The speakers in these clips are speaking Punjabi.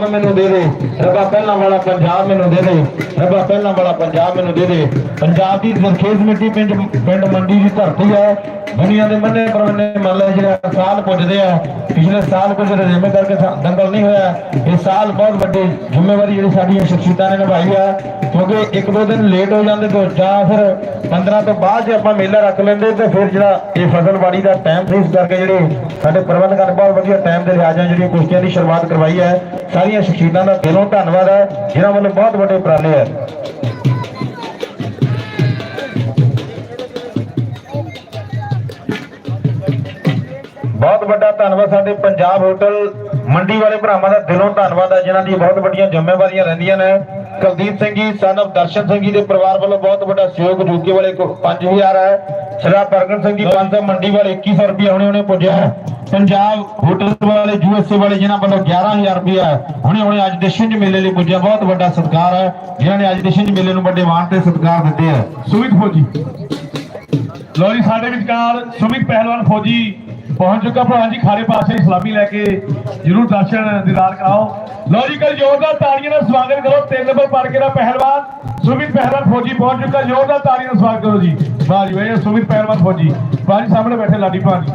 ਮੈਨੂੰ ਦੇ ਦੇ ਰੱਬਾ ਪਹਿਲਾਂ ਵਾਲਾ ਪੰਜਾਬ ਮੈਨੂੰ ਦੇ ਦੇ। ਰੱਬਾ ਪਹਿਲਾਂ ਵਾਲਾ ਪੰਜਾਬ ਮੈਨੂੰ ਦੇ ਦੇ। ਪੰਜਾਬ ਦੀ ਜ਼ਰਖੇਜ਼ ਮਿੱਟੀ ਪਿੰਡ ਪਿੰਡ ਮੰਡੀ ਦੀ ਧਰਤੀ ਹੈ। ਦੁਨੀਆ ਦੇ ਮੰਨੇ ਪਰਵੰਨੇ ਮੰਨ ਲੈ ਜਿਹੜਾ ਸਾਲ ਪੁੱਜਦੇ ਆ। ਪਿਛਲੇ ਸਾਲ ਕੁਝ ਰਜੇਵੇਂ ਕਰਕੇ ਦੰਗਲ ਨਹੀਂ ਹੋਇਆ। ਇਹ ਸਾਲ ਬਹੁਤ ਵੱਡੀ ਜ਼ਿੰਮੇਵਾਰੀ ਜਿਹੜੀ ਸਾਡੀਆਂ ਸ਼ਖਸੀਅਤਾਂ ਨੇ ਨਿਭਾਈ ਹੈ ਕਿਉਂਕਿ ਇੱਕ ਦੋ ਦਿਨ ਲੇਟ ਹੋ ਜਾਂਦੇ ਤੋਂ ਜਾਂ ਫਿਰ 15 ਤੋਂ ਬਾਅਦ ਜੇ ਆਪਾਂ ਮੇਲਾ ਰੱਖ ਲੈਂਦੇ ਤੇ ਫਿਰ ਜਿਹੜਾ ਇਹ ਫਸਲਵਾੜੀ ਦਾ ਟਾਈਮ ਫੇਸ ਕਰਕੇ ਜਿਹੜੇ ਸਾਡੇ ਪ੍ਰਬੰਧਕਾਂ ਨੇ ਬਹੁਤ ਵਧੀਆ ਟਾਈਮ ਦੇ ਲਿਹਾਜ਼ਾਂ ਜਿਹੜੀਆਂ ਕੁਸ਼ਤੀਆਂ ਦੀ ਸ਼ੁਰੂਆਤ ਕਰਵਾਈ ਹੈ। ਸਾਰੀਆਂ ਸ਼ਖਸੀਅਤਾਂ ਦਾ ਦਿਲੋਂ ਧੰਨਵਾਦ ਹੈ। ਜਿਨ੍ਹਾਂ ਵੱਲੋਂ ਬਹੁਤ ਵੱਡੇ ਉਪਰਾਲੇ ਹੈ। ਬਹੁਤ ਵੱਡਾ ਧੰਨਵਾਦ ਸਾਡੇ ਪੰਜਾਬ ਹੋਟਲ ਮੰਡੀ ਵਾਲੇ ਭਰਾਵਾਂ ਦਾ ਦਿਲੋਂ ਧੰਨਵਾਦ ਹੈ, ਜਿਨ੍ਹਾਂ ਦੀ ਬਹੁਤ ਵੱਡੀਆਂ ਜ਼ਿੰਮੇਵਾਰੀਆਂ ਰਹਿੰਦੀਆਂ ਨੇ। ਕੁਲਦੀਪ ਸਿੰਘ ਜੀ ਸਨ of ਦਰਸ਼ਨ ਸਿੰਘ ਜੀ ਦੇ ਪਰਿਵਾਰ ਵੱਲੋਂ ਬਹੁਤ ਵੱਡਾ ਸਹਿਯੋਗ ਜੂਕੇ ਵਾਲੇ ਕੋ 5000 ਹੈ। ਸਰਦਾਰ ਪ੍ਰਗਟ ਸਿੰਘ ਜੀ 500 ਮੰਡੀ ਵਾਲੇ 2100 ਰੁਪਏ ਹੁਣੇ ਹੁਣੇ ਪੁੱਜਿਆ ਪੰਜਾਬ ਹੋਟਲ ਵਾਲੇ ਯੂਐਸਏ ਵਾਲੇ, ਜਿਨ੍ਹਾਂ ਵੱਲੋਂ 11000 ਰੁਪਏ ਹੁਣੇ ਹੁਣੇ ਅੱਜ ਦੇ ਮੇਲੇ ਲਈ ਪੁੱਜਿਆ, ਬਹੁਤ ਵੱਡਾ ਸਤਿਕਾਰ ਹੈ, ਜਿਨ੍ਹਾਂ ਨੇ ਅੱਜ ਦੇ ਮੇਲੇ ਨੂੰ ਵੱਡੇ ਮਾਣ ਤੇ ਸਤਿਕਾਰ ਦਿੱਤੇ ਹੈ। ਸੁਮਿਤ ਫੌਜੀ। ਲੋ ਸਾਡੇ ਵਿਚਕਾਰ ਸੁਮਿਤ ਪਹਿਲਵਾਨ ਫੌਜੀ ਪਹੁੰਚ ਚੁੱਕਾ ਭਗਵਾਨ ਜੀ, ਖਾਰੇ ਪਾਸੇ ਸਲਾਮੀ ਲੈ ਕੇ ਜਰੂਰ ਦਰਸ਼ਨ ਦੀਦਾਰ ਕਰਾਓ। ਲੋ ਜੀ ਜ਼ੋਰਦਾਰ ਤਾੜੀਆਂ ਨਾਲ ਸਵਾਗਤ ਕਰੋ, ਤਿੰਨ ਨੰਬਰ ਪਾੜ ਕੇ ਦਾ ਪਹਿਲਵਾਨ, ਸੁਮਿਤ ਪਹਿਲਵਾਨ ਫੌਜੀ ਪਹੁੰਚ ਚੁੱਕਾ ਜ਼ੋਰਦਾਰ ਤਾੜੀਆਂ ਨਾਲ ਸਵਾਗਤ ਕਰੋ ਜੀ। ਵਾਹ ਜੀ, ਵਾਹ ਸੁਮਿਤ ਪਹਿਲਵਾਨ ਫੌਜੀ। ਭਾਜੀ, ਸਾਹਮਣੇ ਬੈਠੇ ਲਾਡੀ ਭਾਜੀ।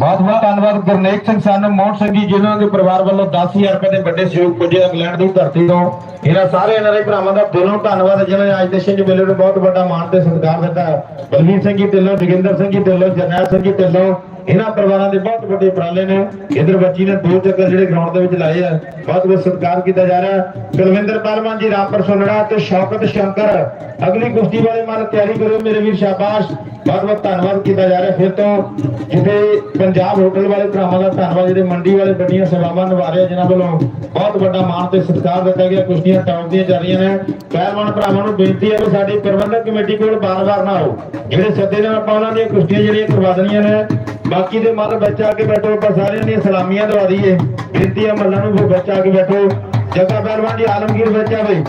ਬਹੁਤ ਬਹੁਤ ਧੰਨਵਾਦ ਗੁਰਨੇਕ ਸਿੰਘ ਸਨ, ਮੋਹਨ ਸਿੰਘ ਜੀ, ਜਿਨ੍ਹਾਂ ਦੇ ਪਰਿਵਾਰ ਵੱਲੋਂ 10000 ਰੁਪਏ ਦੇ ਵੱਡੇ ਸਹਿਯੋਗ ਪੁੱਜੇ ਇੰਗਲੈਂਡ ਦੀ ਧਰਤੀ ਤੋਂ ਇਹਨਾਂ ਸਾਰੇ ਇਹਨਾਂ ਦੇ ਭਰਾਵਾਂ ਦਾ ਦਿਲੋਂ ਧੰਨਵਾਦ ਹੈ ਜਿਨ੍ਹਾਂ ਨੇ ਅੱਜ ਦੇ ਛਿੰਝ ਮੇਲੇ ਨੂੰ ਬਹੁਤ ਵੱਡਾ ਮਾਣ ਤੇ ਸਤਿਕਾਰ ਦਿੱਤਾ ਹੈ। ਬਲਵੀਰ ਸਿੰਘ ਜੀ, ਢਿੱਲੋਂ, ਜੋਗਿੰਦਰ ਸਿੰਘ ਜੀ, ਢਿੱਲੋਂ, ਜਰਨੈਲ ਸਿੰਘ ਜੀ, ਢਿੱਲੋਂ ਇਹਨਾਂ ਪਰਿਵਾਰਾਂ ਦੇ ਬਹੁਤ ਵੱਡੇ ਉਪਰਾਲੇ ਨੇ। ਇਧਰ ਬੱਚੀ ਨੇ ਦੋ ਚੱਕਰ ਜਿਹੜੇ ਗਰਾਊਂਡ ਦੇ ਵਿੱਚ ਲਾਏ ਆ। ਬਹੁਤ ਬਹੁਤ ਸਤਿਕਾਰ ਕੀਤਾ ਜਾ ਰਿਹਾ। ਕੁਲਵਿੰਦਰ ਪਹਿਲਵਾਨ ਜੀ ਰਾਮਪੁਰ ਸੁਨੜਾ ਤੇ ਸ਼ੌਕਤ ਸ਼ੰਕਰ। ਅਗਲੀ ਕੁਸ਼ਤੀ ਵਾਲੇ ਮਾਲ ਤਿਆਰੀ ਕਰੋ ਮੇਰੇ ਵੀਰ ਸ਼ਾਬਾਸ਼। ਬਹੁਤ ਬਹੁਤ ਧੰਨਵਾਦ ਕੀਤਾ ਜਾ ਰਿਹਾ। ਫਿਰ ਤੋਂ ਜਿੱਥੇ ਪੰਜਾਬ ਹੋਟਲ ਵਾਲੇ ਭਰਾਵਾਂ ਦਾ ਧੰਨਵਾਦ ਜਿਹੜੇ ਮੰਡੀ ਵਾਲੇ ਵੱਡੀਆਂ ਸੇਵਾਵਾਂ ਨਿਭਾ ਰਹੇ ਆ, ਜਿਨ੍ਹਾਂ ਵੱਲੋਂ ਬਹੁਤ ਵੱਡਾ ਮਾਣ ਤੇ ਸਤਿਕਾਰ ਦਿੱਤਾ ਗਿਆ। ਕੁਸ਼ਤੀਆਂ ਟੌਪਦੀਆਂ ਜਾ ਰਹੀਆਂ ਨੇ। ਪਹਿਲਵਾਨ ਭਰਾਵਾਂ ਨੂੰ ਬੇਨਤੀ ਹੈ ਕਿ ਸਾਡੀ ਪ੍ਰਬੰਧਕ ਕਮੇਟੀ ਕੋਲ ਬਾਰ-ਬਾਰ ਨਾ ਆਓ। ਜਿਹੜੇ ਸੱਦੇ ਨਾਲ ਆਪਾਂ ਉਹਨਾਂ ਦੀਆਂ ਕੁਸ਼ਤੀਆਂ ਜਿਹੜੀਆਂ ਕਰਵਾ ਦੇਣੀਆਂ ਨੇ ਬਾਕੀ ਦੇ ਮੱਲ ਬੱਚਾ ਆ ਕੇ ਬੈਠੋ, ਆਪਾਂ ਸਾਰਿਆਂ ਦੀਆਂ ਸਲਾਮੀਆਂ ਦਵਾ ਦਈਏ। ਬੇਨਤੀ ਹੈ ਮੱਲਾਂ ਨੂੰ ਵੀ ਬੱਚਾ ਆ ਕੇ ਬੈਠੋ। ਜੱਗਾ ਪਹਿਲਵਾਨ ਜੀ ਆਲਮਗੀਰ ਬੱਚਾ ਬਈ।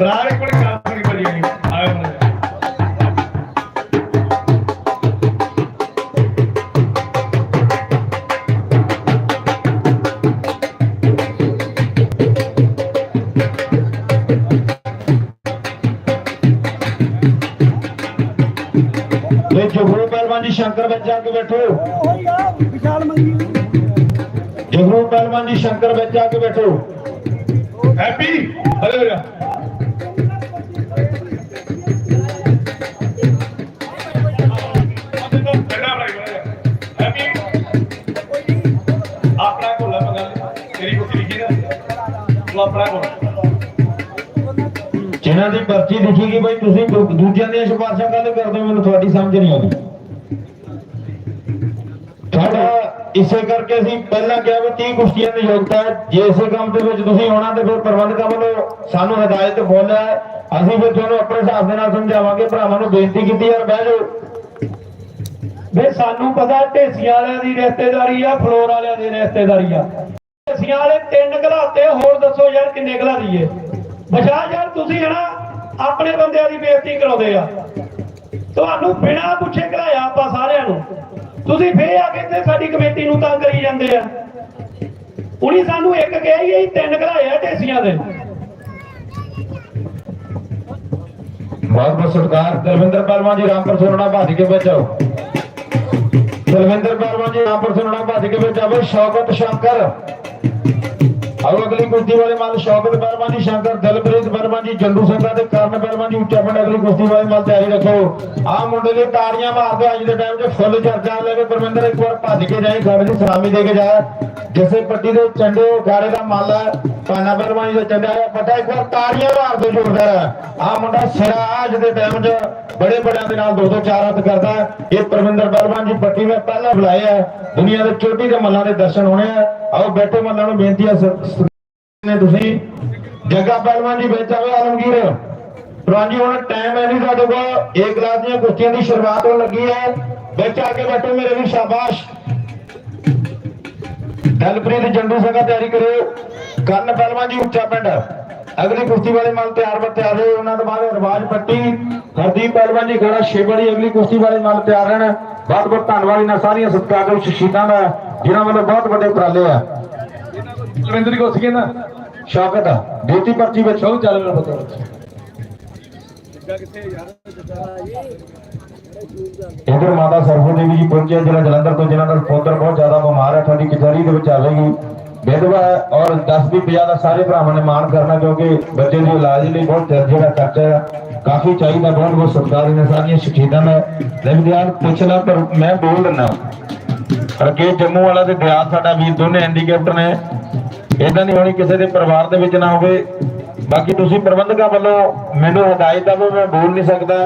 ਬਰਾੜ ਕੋਲ ਕੰਮ ਕਰੀ ਸ਼ੰਕਰ ਬੱਚਾ ਆ ਕੇ ਬੈਠੋ। ਵਿਸ਼ਾਲ ਮੰਗੀ ਜਗਰੂ ਪਹਿਲਵਾਨ ਜੀ ਸ਼ੰਕਰ ਬੱਚਾ ਆ ਕੇ ਬੈਠੋ। ਹੈਪੀ ਹਲੇ ਹੋ ਜਾ। ਆਪਣਾ ਕੋਲ ਤੇਰੀ ਲਿਖੀ ਨਾ। ਕੋਲ। ਜਿਨ੍ਹਾਂ ਦੀ ਪਰਚੀ ਲਿਖੀਗੀ ਬਈ ਤੁਸੀਂ ਦੂਜਿਆਂ ਦੀਆਂ ਸਿਫਾਰਸ਼ਾਂ ਕਾਹਦੇ ਕਰਦੇ ਮੈਨੂੰ ਤੁਹਾਡੀ ਸਮਝ ਨਹੀਂ ਆਉਂਦੀ। ਸਾਡਾ ਇਸੇ ਕਰਕੇ ਅਸੀਂ ਪਹਿਲਾਂ ਕਿਹਾ ਵੀ 30 ਕੁਸ਼ਤੀਆਂ ਦੀ ਯੋਗਤਾ ਹੈ। ਜੇ ਇਸੇ ਕੰਮ ਦੇ ਵਿੱਚ ਤੁਸੀਂ ਆਉਣਾ ਤੇ ਫਿਰ ਪ੍ਰਬੰਧਕਾਂ ਵੱਲੋਂ ਸਾਨੂੰ ਹਦਾਇਤ ਫੁੱਲ ਹੈ। ਅਸੀਂ ਫਿਰ ਤੁਹਾਨੂੰ ਆਪਣੇ ਹਿਸਾਬ ਦੇ ਨਾਲ ਸਮਝਾਵਾਂਗੇ। ਭਰਾਵਾਂ ਨੂੰ ਬੇਨਤੀ ਕੀਤੀ ਯਾਰ ਬਹਿ ਜਾਓ। ਵੇ ਸਾਨੂੰ ਪਤਾ ਢੇਸੀਆਂ ਵਾਲਿਆਂ ਦੀ ਰਿਸ਼ਤੇਦਾਰੀ ਆ, ਫਲੋਰ ਵਾਲਿਆਂ ਦੀ ਰਿਸ਼ਤੇਦਾਰੀ ਆ। ਢੇਸੀਆਂ ਵਾਲੇ ਤਿੰਨ ਘਲਾਤੇ, ਹੋਰ ਦੱਸੋ ਯਾਰ ਕਿੰਨੇ ਘਲਾ ਦਈਏ ਬਚਾ ਯਾਰ ਤੁਸੀਂ ਹਨਾ ਆਪਣੇ ਬੰਦਿਆਂ ਦੀ ਬੇਇੱਜ਼ਤੀ ਕਰਾਉਂਦੇ ਆ। ਤੁਹਾਨੂੰ ਬਿਨਾਂ ਪੁੱਛੇ ਘਲਾਇਆ ਆਪਾਂ ਸਾਰਿਆਂ ਨੂੰ। ਤੁਸੀਂ ਫੇਰ ਆ ਕੇ ਤੇ ਸਾਡੀ ਕਮੇਟੀ ਨੂੰ ਤੰਗ ਕਰੀ ਜਾਂਦੇ ਆ। ਉਣੀ ਸਾਨੂੰ ਇੱਕ ਕਿਹਾ ਹੀ ਅਸੀਂ ਤਿੰਨ ਘਲਾਏ ਆ ਢੇਸੀਆਂ ਦੇ। ਬਹੁਤ ਬਹੁਤ ਸਤਿਕਾਰ ਦਲਵਿੰਦਰ ਪਰਮਾ ਜੀ, ਰਾਮਪੁਰ ਸੁਣਨਾ ਭੱਜ ਕੇ ਬਚਾਓ ਦਲਵਿੰਦਰ ਪਰਮਾ ਜੀ, ਰਾਮਪੁਰ ਸੁਣਨਾ ਭੱਜ ਕੇ ਬਚਾਓ ਸ਼ੌਕਤ ਸ਼ੰਕਰ। ਆਓ ਅਗਲੀ ਕੁਸ਼ਤੀ ਵਾਲੇ ਮੱਲ ਸ਼ੌਕਤ ਪਰਮਾ ਜੀ, ਸ਼ੰਕਰ ਦਲਪ੍ਰੀਤ ਪਰਮਾ ਜੀ ਜੰਡੂ ਸਿੰਘਾ ਤੇ ਕਰਨ ਪਰਮਾ ਜੀ, ਉੱਚਾ ਪਿੰਡ ਅਗਲੀ ਕੁਸ਼ਤੀ ਵਾਲੇ ਮੱਲ ਤਿਆਰੀ ਰੱਖੋ। ਆਹ ਮੁੰਡੇ ਲਈ ਤਾੜੀਆਂ ਮਾਰ ਅੱਜ ਦੇ ਟਾਈਮ 'ਚ ਫੁੱਲ ਚਰਚਾ ਲੈ ਕੇ ਪਰਮਿੰਦਰ ਇੱਕ ਵਾਰ ਭੱਜ ਕੇ ਜਾਈ, ਖੜੇ ਦੀ ਸਲਾਮੀ ਦੇ ਕੇ ਜਾ। ਜਿਸੇ ਪੱਟੀ ਦੇ ਚੰਡੇ ਗਾੜੇ ਦਾ ਮੱਲ ਹੈ ਪਾਨਾ ਪਰਮਾ ਜੀ ਦਾ ਚੰਡਾ ਹੈ ਪਤਾ ਇੱਕ ਵਾਰ ਤਾੜੀਆਂ ਮਾਰ ਦਿਓ ਜ਼ੋਰਦਾਰ ਆਹ ਮੁੰਡਾ ਸਿਰਾ ਅੱਜ ਦੇ ਟਾਈਮ 'ਚ ਬੜੇ ਬੜਿਆਂ ਦੇ ਨਾਲ ਦੋ ਦੋ ਚਾਰ ਹੱਥ ਕਰਦਾ ਇਹ ਪਰਮਿੰਦਰ ਪਰਮਾਨ ਜੀ, ਪੱਟੀ ਮੈਂ ਪਹਿਲਾਂ ਬੁਲਾਇਆ ਹੈ। ਦੁਨੀਆ ਦੇ ਚੋਟੀ ਦੇ ਮੱਲਾਂ ਦੇ ਦਰਸ਼ਨ ਹੋਣੇ ਆ। ਆਓ ਬੈਠੇ ਮੱਲਾਂ ਨੂੰ ਬੇਨਤੀ ਹੈ ਨੇ ਤੁਸੀਂ। ਜੱਗਾ ਪਹਿਲਵਾਨ ਜੀ ਵਿੱਚ ਆਵੇ, ਆਲਮਗੀਰ। ਪ੍ਰਵਾਨ ਹੁਣ ਟਾਈਮ ਹੈ ਨਹੀਂ ਸਾਡੇ ਕੋਲ। ਇੱਕ ਕਲਾਸ ਦੀਆਂ ਕੁਸ਼ਤੀਆਂ ਦੀ ਸ਼ੁਰੂਆਤ ਹੋਣ ਲੱਗੀ ਹੈ। ਵਿੱਚ ਆ ਕੇ ਬੈਠੋ ਮੇਰੇ ਵੀ ਸ਼ਾਬਾਸ਼। ਦਲਪ੍ਰੀਤ ਜੰਡੂ ਸਿੰਘਾ ਤਿਆਰੀ ਕਰਿਓ। ਕਰਨ ਪਹਿਲਵਾਨ ਜੀ, ਉੱਚਾ ਪਿੰਡ। ਅਗਲੀ ਕੁਸ਼ਤੀ ਵਾਲੇ ਮਨ ਤਿਆਰ ਬਰ ਤਿਆਰ ਹੋਏ ਉਹਨਾਂ ਤੋਂ ਬਾਅਦ ਰਵਾਜ ਪੱਟੀ। ਹਰਦੀਪ ਪਹਿਲਵਾਨ ਜੀ ਖੜਾ ਛੇਬੜੀ ਅਗਲੀ ਕੁਸ਼ਤੀ ਵਾਲੇ ਮਨ ਤਿਆਰ ਰਹਿਣ। ਬਹੁਤ ਬਹੁਤ ਧੰਨਵਾਦ। ਇਹਨਾਂ ਸਾਰੀਆਂ ਸਤਿਕਾਰਯੋਗ ਸ਼ਖਸੀਅਤਾਂ ਦਾ ਜਿਨ੍ਹਾਂ ਵੱਲੋਂ ਬਹੁਤ ਵੱਡੇ ਉਪਰਾਲੇ ਆ। ਰਵਿੰਦਰ ਕੋ ਸੀਗੇ ਨਾ? ਸ਼ੌਕਤ ਆ। ਦੇਤੀ ਪਰਚੀ ਵਿੱਚ ਸ਼ੌਕ ਚੱਲ ਮੇਰਾ ਪਤਾ ਇਧਰ ਮਾਤਾ ਸਰਫੋ ਦੇਵੀ ਜੀ ਪਹੁੰਚੇ ਜਿਹੜਾ ਜਲੰਧਰ ਤੋਂ ਜਿਨ੍ਹਾਂ ਦਾ ਪੁੱਤਰ ਬਹੁਤ ਜ਼ਿਆਦਾ ਬਿਮਾਰ ਹੈ ਤੁਹਾਡੀ ਕਚਹਿਰੀ ਦੇ ਵਿੱਚ ਆਵੇਗੀ ਵਿਧਵਾ ਹੈ ਔਰ 10 ਵੀ 50 ਦਾ ਸਾਰੇ ਭਰਾਵਾਂ ਨੇ ਮਾਣ ਕਰਨਾ ਕਿਉਂਕਿ ਬੱਚੇ ਦੇ ਇਲਾਜ ਲਈ ਬਹੁਤ ਜਿਹੜਾ ਖਰਚਾ ਹੈ ਕਾਫੀ ਚਾਹੀਦਾ ਬਹੁਤ ਬਹੁਤ ਸਰਕਾਰ ਨੇ ਸਾਰੀਆਂ ਸ਼ਖੀਦਾਂ ਦਾ। ਲੈਵਿਆਨ ਪੁੱਛਣਾ ਪਰ ਮੈਂ ਬੋਲ ਦਿੰਦਾ ਰਕੇਸ਼ ਜੰਮੂ ਵਾਲਾ ਤੇ ਦਿਆਲ ਸਾਡਾ ਵੀਰ, ਦੋਨੇ ਹੈਂਡੀਕੈਪਟ ਨੇ। ਇਦਾਂ ਨਹੀਂ ਹੋਣੀ ਕਿਸੇ ਦੇ ਪਰਿਵਾਰ ਦੇ ਵਿੱਚ ਨਾ ਹੋਵੇ। ਬਾਕੀ ਤੁਸੀਂ ਪ੍ਰਬੰਧਕਾਂ ਵੱਲੋਂ ਮੈਨੂੰ ਹਦਾਇਤ ਆ ਵੀ ਮੈਂ ਬੋਲ ਨਹੀਂ ਸਕਦਾ।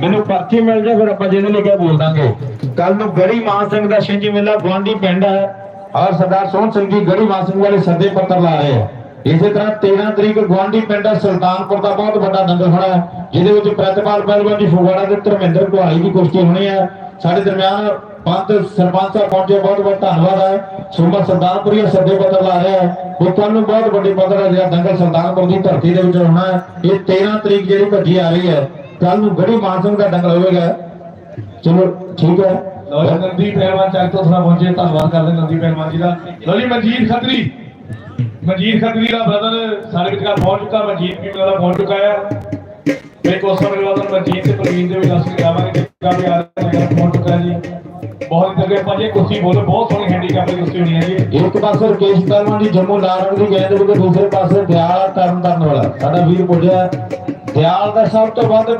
ਮੈਨੂੰ ਪਰਚੀ ਮਿਲ ਜਾ ਫਿਰ ਆਪਾਂ ਜਿਹਦੇ ਲਈ ਕਿਹਾ ਬੋਲ ਦਾਂਗੇ। ਕੱਲ ਨੂੰ ਗੜੀ ਮਾਨ ਸਿੰਘ ਦਾ ਛਿੰਝ ਮੇਲਾ ਗਵਾਂਢੀ ਪਿੰਡ ਹੈ। ਔਰ ਸਰਦਾਰ ਸੋਹਣ ਸਿੰਘ ਜੀ ਗੜੀ ਮਾਨ ਸਿੰਘ ਵਾਲੇ ਸੱਦੇ ਪੱਤਰ ਲਾ ਰਹੇ ਆ। ਇਸੇ ਤਰ੍ਹਾਂ 13 ਤਰੀਕ ਗਵਾਂਢੀ ਪਿੰਡ ਹੈ, ਸੁਲਤਾਨਪੁਰ ਦਾ ਬਹੁਤ ਵੱਡਾ ਦੰਗਲ ਹੋਣਾ ਹੈ, ਜਿਹਦੇ ਵਿੱਚ ਪ੍ਰਤਪਾਲ ਪਹਿਲਵਾਨ ਜੀ ਫਗਵਾੜਾ ਦੇ ਧਰਮਿੰਦਰ ਕੁਹਾਲੀ ਦੀ ਕੁਸ਼ਤੀ ਹੋਣੀ ਹੈ। ਸਾਡੇ ਦਰਮਿਆਨ ਪੰਤ ਸਰਪੰਚ ਸਾਹਿਬ ਪਹੁੰਚੇ, ਬਹੁਤ ਬਹੁਤ ਧੰਨਵਾਦ ਹੈ। ਸੂਬਾ ਸਰਦਾਰਪੁਰੀਆ ਸੱਦੇ ਪੱਤਰ ਲਾ ਰਿਹਾ ਹੈ। ਉਹ ਤੁਹਾਨੂੰ ਬਹੁਤ ਵੱਡੀ ਪੱਤਰ ਹੈ, ਜਿਹੜਾ ਦੰਗਲ ਸਰਦਾਰਪੁਰ ਦੀ ਧਰਤੀ ਦੇ ਵਿੱਚ ਹੋਣਾ ਹੈ। ਇਹ 13 ਤਰੀਕ ਜਿਹੜੀ ਭੱਜੀ ਆ ਰਹੀ ਹੈ ਕੱਲ ਨੂੰ ਗੜੀ ਮਾਨ ਦਾ ਦੰਗਲ ਹੋਵੇਗਾ। ਚਲੋ, ਠੀਕ ਹੈ। ਨੰਦੀ ਪਹਿਲਵਾਨ ਚੱਕ ਤੋਂ ਥੋੜਾ ਪਹੁੰਚੇ, ਧੰਨਵਾਦ ਕਰਦੇ ਨੰਦੀ ਪਹਿਲਵਾਨ ਜੀ ਦਾ। ਲੋ ਜੀ, ਮਨਜੀਤ ਖੱਤਰੀ। ਮਨਜੀਤ ਖੱਤਰੀ ਦਾ ਬ੍ਰਦਰ ਸਾਡੇ ਵਿਚਕਾਰ ਪਹੁੰਚ ਚੁੱਕਾ, ਮਨਜੀਤ ਵੀ ਮੇਰਾ ਪਹੁੰਚ ਚੁੱਕਾ ਹੈ। ਤੇ ਕੁਝ ਸਮੇਂ ਬਾਅਦ ਮਨਜੀਤ ਤੇ ਪ੍ਰਵੀਨ ਦੇ ਵੀ ਦਰਸ਼ਨ ਕਰਾਵਾਂਗੇ ਕਿੱਦਾਂ ਵੀ ਆ ਰਿਹਾ ਪਹੁੰਚ ਚੁੱਕਾ ਜੀ। ਬਹੁਤ ਚੰਗੇ ਭਾਜੀ ਕੁਰਸੀ ਬੋਲ ਬਹੁਤ ਸੋਹਣੀ ਹੈਂਡੀਕੈਪ ਦੀ ਕੁਰਸੀ ਹੋਣੀ ਹੈ ਜੀ। ਇੱਕ ਪਾਸੇ ਰਕੇਸ਼ ਪਹਿਲਵਾਨ ਜੀ, ਜੰਮੂ ਲਾਰਣ ਦੀ ਗੇਂਦ ਤੇ ਦੂਸਰੇ ਪਾਸੇ ਦਿਆਲ ਤਰਨ ਤਰਨ ਵਾਲਾ। ਸਾਡਾ ਵੀਰ ਪੁੱਜਿਆ। ਦਿਆਲ ਦਾ ਸਭ ਤੋਂ ਵੱਧ